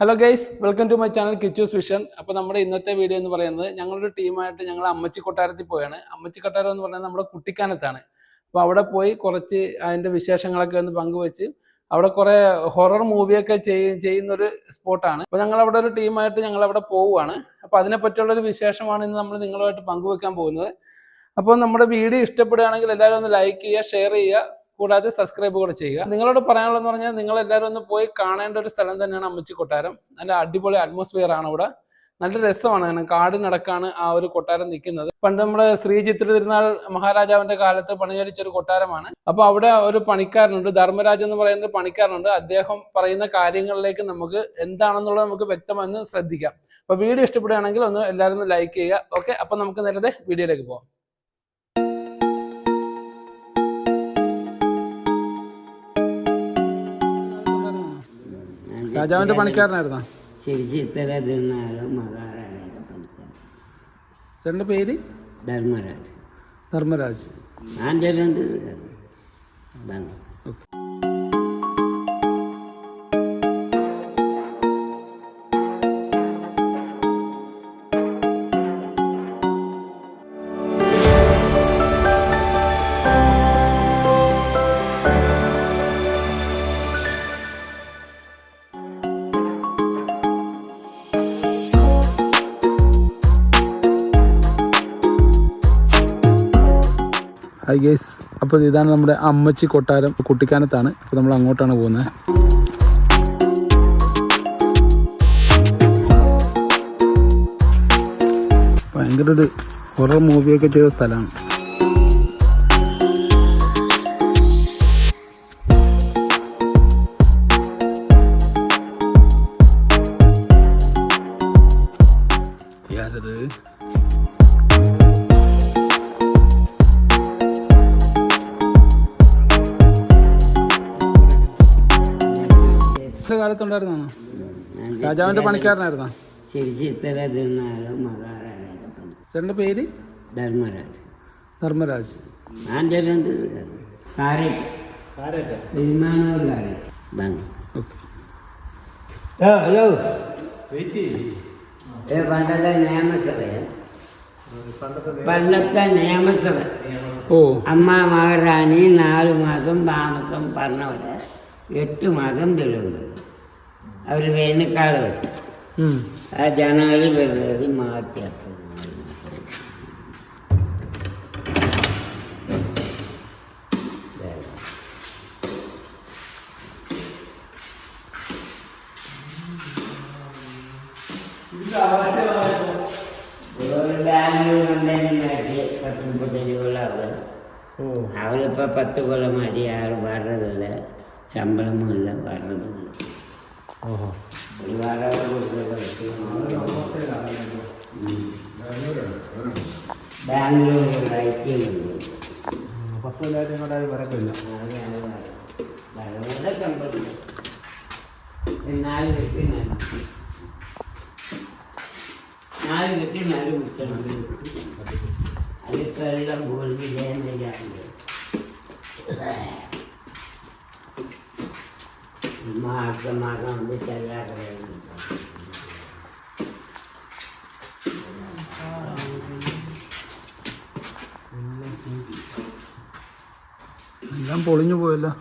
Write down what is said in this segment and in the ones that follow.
Hello guys welcome to my channel Kichus vision അപ്പോൾ നമ്മുടെ ഇന്നത്തെ വീഡിയോ എന്ന് പറയുന്നത് ഞങ്ങളൊരു ടീമായിട്ട് ഞങ്ങൾ അമ്മച്ചി കൊട്ടാരത്തിൽ പോയാണ്. അമ്മച്ചി കൊട്ടാരം എന്ന് പറയുന്നത് നമ്മുടെ കുട്ടിക്കാനത്താണ്. അപ്പോൾ അവിടെ പോയി കുറച്ച് അതിന്റെ വിശേഷങ്ങളൊക്കെ ഒന്ന് പങ്കുവെച്ച് അവിടെ കുറേ ഹൊറർ മൂവിയൊക്കെ ചെയ്- ചെയ്യുന്നൊരു സ്പോട്ടാണ് അപ്പോൾ ഞങ്ങൾ അവിടെ ഒരു ടീമായിട്ട് ഞങ്ങൾ അവിടെ പോവുകയാണ് അപ്പോൾ അതിനെ പറ്റിയുള്ളൊരു വിശേഷമാണ് ഇന്ന് നമ്മൾ നിങ്ങളുമായിട്ട് പങ്കുവെക്കാൻ പോകുന്നത്. അപ്പോൾ നമ്മുടെ വീഡിയോ ഇഷ്ടപ്പെടുകയാണെങ്കിൽ എല്ലാവരും ഒന്ന് ലൈക്ക് ചെയ്യുക ഷെയർ ചെയ്യുക. കൂടാതെ സബ്സ്ക്രൈബ് കൂടെ ചെയ്യുക. നിങ്ങളോട് പറയാനുള്ളതെന്ന് പറഞ്ഞാൽ നിങ്ങൾ എല്ലാവരും ഒന്ന് പോയി കാണേണ്ട ഒരു സ്ഥലം തന്നെയാണ് അമ്മച്ചി കൊട്ടാരം. നല്ല അടിപൊളി അറ്റ്മോസ്ഫിയർ ആണ് ഇവിടെ നല്ല രസമാണ് കാട് കാടിനടക്കാണ് ആ ഒരു കൊട്ടാരം നിൽക്കുന്നത്. പണ്ട് നമ്മുടെ ശ്രീ ചിത്ര തിരുനാൾ മഹാരാജാവിന്റെ കാലത്ത് പണികഴിച്ച ഒരു കൊട്ടാരമാണ്. അപ്പൊ അവിടെ ഒരു പണിക്കാരനുണ്ട് ധർമ്മരാജ് എന്ന് പറയുന്ന ഒരു പണിക്കാരനുണ്ട്. അദ്ദേഹം പറയുന്ന കാര്യങ്ങളിലേക്ക് നമുക്ക് എന്താണെന്നുള്ളത് നമുക്ക് വ്യക്തമെന്ന് ശ്രദ്ധിക്കാം. അപ്പൊ വീഡിയോ ഇഷ്ടപ്പെടുകയാണെങ്കിൽ ഒന്ന് എല്ലാവരും ലൈക്ക് ചെയ്യുക. ഓക്കെ അപ്പൊ നമുക്ക് നേരത്തെ വീഡിയോയിലേക്ക് പോകാം രാജാവിന്റെ പണിക്കാരനായിരുന്നോ? പണിക്കാരൻ ചേട്ടന്റെ പേര്? ധർമ്മരാജ്. ധർമ്മരാജ്. ഞാൻ ചെല്ലുന്നത് ഹായ് ഗേസ് അപ്പോൾ ഇതാണ് നമ്മുടെ അമ്മച്ചി കൊട്ടാരം കുട്ടിക്കാനത്താണ്. അപ്പോൾ നമ്മൾ അങ്ങോട്ടാണ് പോകുന്നത് ഭയങ്കര ഒരു ഹൊറർ മൂവിയൊക്കെ ചെയ്ത സ്ഥലമാണ്. ആരത് ഇത്ര കാലത്തുണ്ടായിരുന്നാണോ? രാജാവിന്റെ പണിക്കാരനായിരുന്നോ? ചേട്ടന്റെ പേര്? ധർമ്മരാജ്. ധർമ്മരാജ്. ഞാൻ ചെല്ലുന്നത് ഹലോ. ഏ പണ്ടത്തെ നിയമസഭ. പണ്ടത്തെ നിയമസഭ. ഓ. അമ്മ മഹാറാണി നാല് മാസം താമസം പറഞ്ഞവിടെ എട്ട് മാസം തെളിവുണ്ട്. അവർ വേനൽക്കാലം വെച്ചു. ആ ജനുവരി ഫെബ്രുവരി മാർച്ച് ഏപ്രിൽ. അവരിപ്പോൾ പത്ത് കൊല്ലം അടി ആറ് വരണതില്ല ശമ്പളമുമില്ല വരണതുമില്ല ഒരു വാടക ബാംഗ്ലൂർ ഐ ടി ഉണ്ട് വളരെ ശമ്പളം നാല് കെട്ടി നാല് കെട്ടി നാല് മുട്ടണം അതിപ്പോൾ എല്ലാം പോലും വിജയന്തിരാണ് മാസം മാസം വന്നിട്ട് എല്ലാ കടയിലും എല്ലാം പൊളിഞ്ഞു പോയല്ലോ.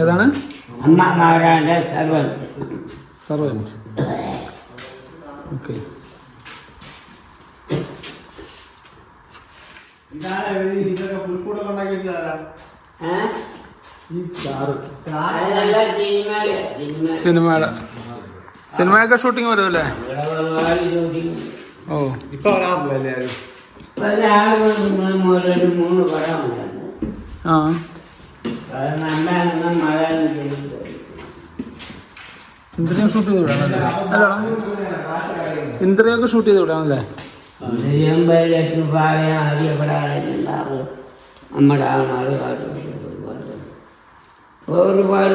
ഏതാണ്? അമ്മ സർവൻസ് സർവന്റ് ഓക്കെ. സിനിമയുടെ സിനിമയൊക്കെ ഷൂട്ടിങ് വരുമല്ലേ ഓ ഇപ്പൊ വരാറില്ലല്ലേ ആരും? ഇപ്പൊ രാവിലെ മൂന്ന് മുതൽ മൂന്ന് പടം ഉണ്ടായിരുന്നു ആ അത് നല്ലാണെന്ന് മഴ ചെയ്യുന്നത് ഇന്ദ്രിയം ഷൂട്ട് ചെയ്ത് വിടാണല്ലേ ഇന്ദ്രിയൊക്കെ ഷൂട്ട് ചെയ്ത് വിടാണല്ലേ തിരുവമ്പലത്തിൽ പാളയ ആര്യപ്പെടാറുണ്ടാവും നമ്മുടെ ആ നാട് ഒരുപാട് ഒരുപാട്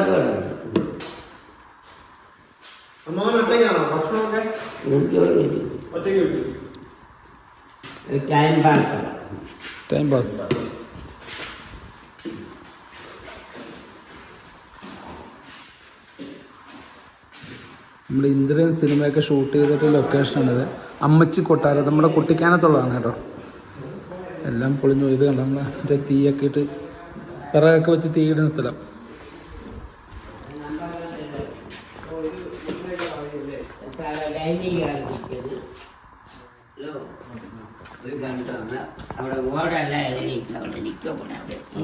ടൈം പാസ് ടൈം നമ്മുടെ ഇന്ദ്രൻ സിനിമയൊക്കെ ഷൂട്ട് ചെയ്തിട്ട് ലൊക്കേഷനാണിത് അമ്മച്ചി കൊട്ടാരം നമ്മുടെ കുട്ടിക്കാനത്തുള്ളതാണ് കേട്ടോ. എല്ലാം പൊളിഞ്ഞു. ഇത് കണ്ട നമ്മളെ മറ്റേ തീയൊക്കെ ഇട്ട് വിറകൊക്കെ വെച്ച് തീയിടുന്ന സ്ഥലം.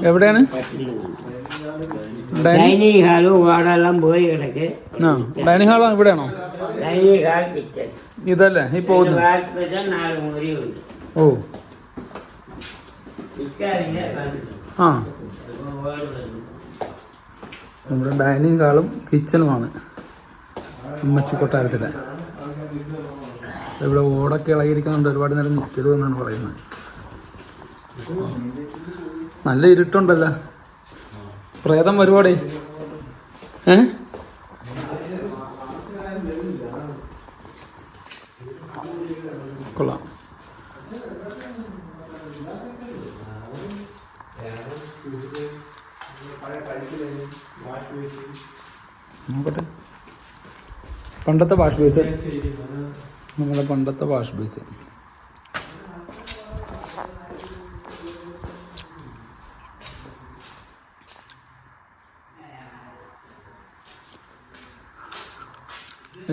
എവിടെയാണ്? ഡൈനിങ് ഹാളും വാടെല്ലാം പോയി കിടക്ക്. ആ ഡൈനിങ് ഹാൾ ഇവിടെയാണോ? Dining hall kitchen. ഇതല്ലേ ഈ വാസ്പേസം നാല് മുറിയുണ്ട് ഓ. ആ. നമ്മുടെ ഡൈനിങ് ഹാളും കിച്ചണുമാണ്. അമ്മച്ചി കൊട്ടാരത്തിലെ ഇവിടെ ഓടൊക്കെ ഇളകിയിരിക്കുന്നുണ്ട്. ഒരുപാട് നേരം നിൽക്കരുതെന്നാണ് പറയുന്നത്. നല്ല ഇരുട്ടുണ്ടല്ലോ. പ്രേതം വരുവാടേ. കൊള്ളാം. പണ്ടത്തെ വാഷ് ബേസ് നമ്മുടെ പണ്ടത്തെ വാഷ് ബേസ്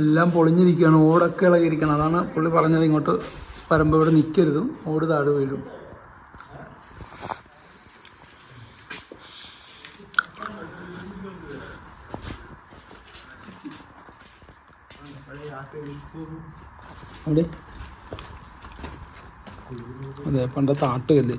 എല്ലാം പൊളിഞ്ഞിരിക്കുകയാണ്. ഓടൊക്കെ ഇളകിയിരിക്കണം അതാണ് പുള്ളി പറഞ്ഞത് ഇങ്ങോട്ട്. വരുമ്പോൾ ഇവിടെ നിൽക്കരുതും ഓട് താഴെ വീഴും. അതെ പണ്ടത്തെ ആട്ടുകല്ല്.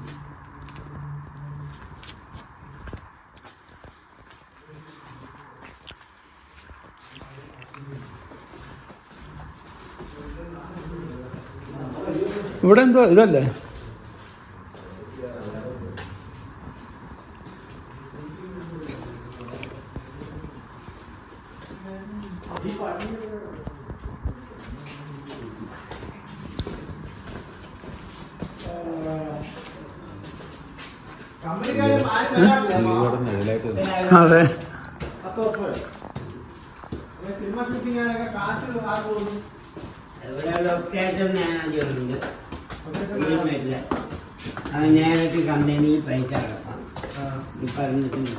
ഇവിടെ എന്തോ ഇതല്ലേ? അതെ. സിനിമ ഷൂട്ടിംഗ് കാശ് ഇവിടെ ലൊക്കേഷൻ മാനേജറുണ്ട് ഇല്ല അവൻ ഞാനൊക്കെ കമ്പനി പൈസ അടക്കാം. പറഞ്ഞിട്ടുണ്ട്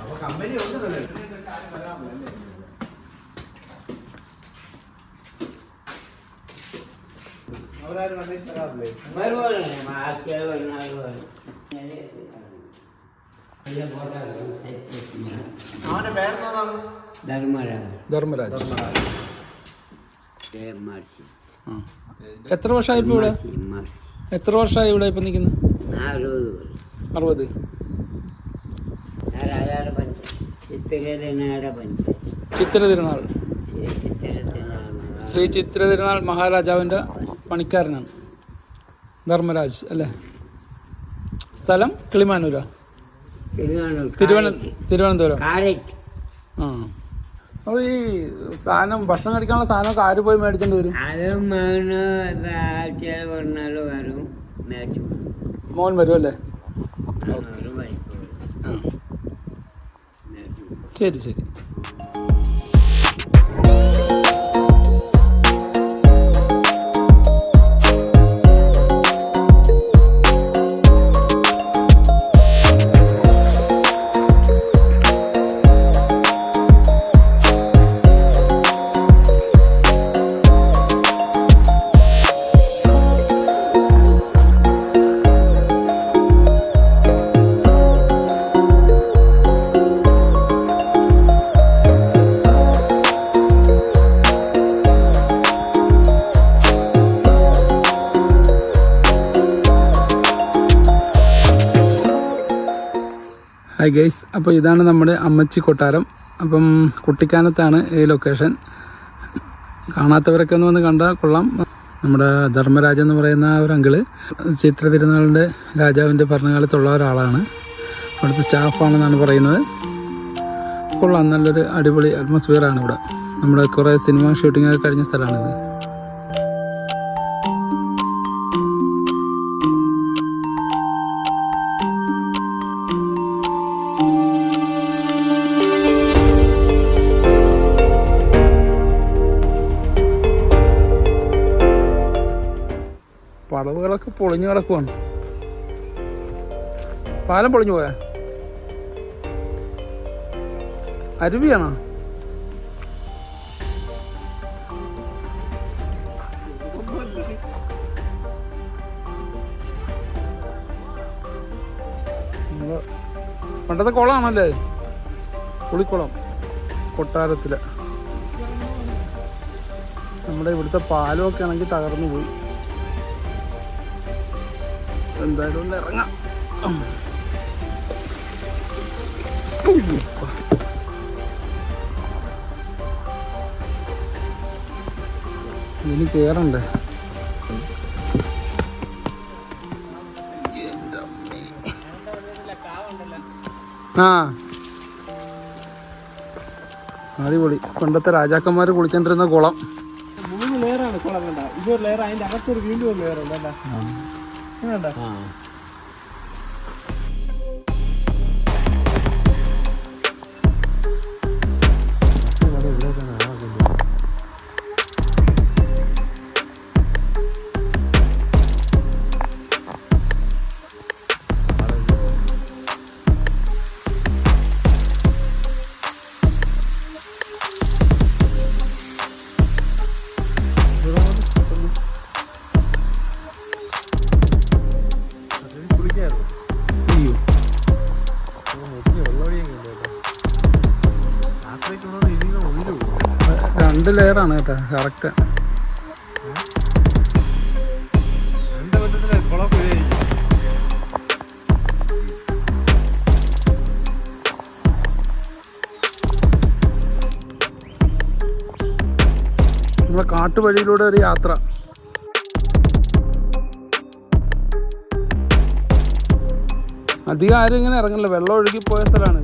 അപ്പൊ കമ്പനി അവരാരും അവന്റെ പേരെന്താണ് ധർമ്മരാജ്. ധർമ്മരാജ്. ആ. എത്ര വർഷമായി ഇപ്പോൾ ഇവിടെ എത്ര വർഷമായി ഇവിടെ ഇപ്പം നിൽക്കുന്നത് അറുപത്. ചിത്രതിരുനാൾ തിരുനാൾ ശ്രീ ചിത്രതിരുനാൾ മഹാരാജാവിന്റെ പണിക്കാരനാണ്. ധർമ്മരാജ് അല്ലേ? സ്ഥലം കിളിമാനൂരാ? തിരുവന തിരുവനന്തപുരം. ആ. ഈ സാധനം ഭക്ഷണം കഴിക്കാനുള്ള സാധനമൊക്കെ ആര് പോയി മേടിച്ചോണ്ട് വരും? അതും മോൻ വരും അല്ലേ? ശരി ശരി. ഗൈസ് അപ്പോൾ ഇതാണ് നമ്മുടെ അമ്മച്ചി കൊട്ടാരം. അപ്പം കുട്ടിക്കാനത്താണ് ഈ ലൊക്കേഷൻ കാണാത്തവരൊക്കെ ഒന്ന് വന്ന് കണ്ടാൽ കൊള്ളാം. നമ്മുടെ ധർമ്മരാജ എന്ന് പറയുന്ന ഒരു അങ്കിൾ ചിത്ര തിരുനാളിന്റെ രാജാവിന്റെ ഭരണകാലത്തുള്ള ഒരാളാണ്. അവിടുത്തെ സ്റ്റാഫാണെന്നാണ് പറയുന്നത്. കൊള്ളാം നല്ലൊരു അടിപൊളി അറ്റ്മോസ്ഫിയറാണ് ഇവിടെ. നമ്മുടെ കുറേ സിനിമ ഷൂട്ടിങ്ങൊക്കെ കഴിഞ്ഞ സ്ഥലമാണിത്. പൊളിഞ്ഞു കിടക്കുവാണ്. പാലം പൊളിഞ്ഞു പോയാ? അരുവിയാണോ? പണ്ടത്തെ കുളമാണല്ലേ? പുളിക്കുളം കൊട്ടാരത്തിലെ. നമ്മുടെ ഇവിടുത്തെ പാലമൊക്കെ ആണെങ്കിൽ തകർന്നു പോയി. എന്തായാലും ഒന്ന് ഇറങ്ങാം. ഇനി അമ്മേ. ആ. അടിപൊളി. പണ്ടത്തെ രാജാക്കന്മാർ കുളിച്ചോണ്ടിരുന്ന കുളം. മൂന്ന് ലെയറാണ് കുളം കണ്ട? ഇതൊരു ലെയർ അതിന്റെ അകത്തൊരു വീണ്ടും ഒരു ലെയർ ഉണ്ട് അല്ലേ ലെയറാണ് കേട്ടോ കറക്റ്റ് നമ്മളെ കാട്ടുവഴിയിലൂടെ ഒരു യാത്ര. അധികം ആരും ഇങ്ങനെ ഇറങ്ങില്ല വെള്ളം ഒഴുകി പോയ സ്ഥലമാണ്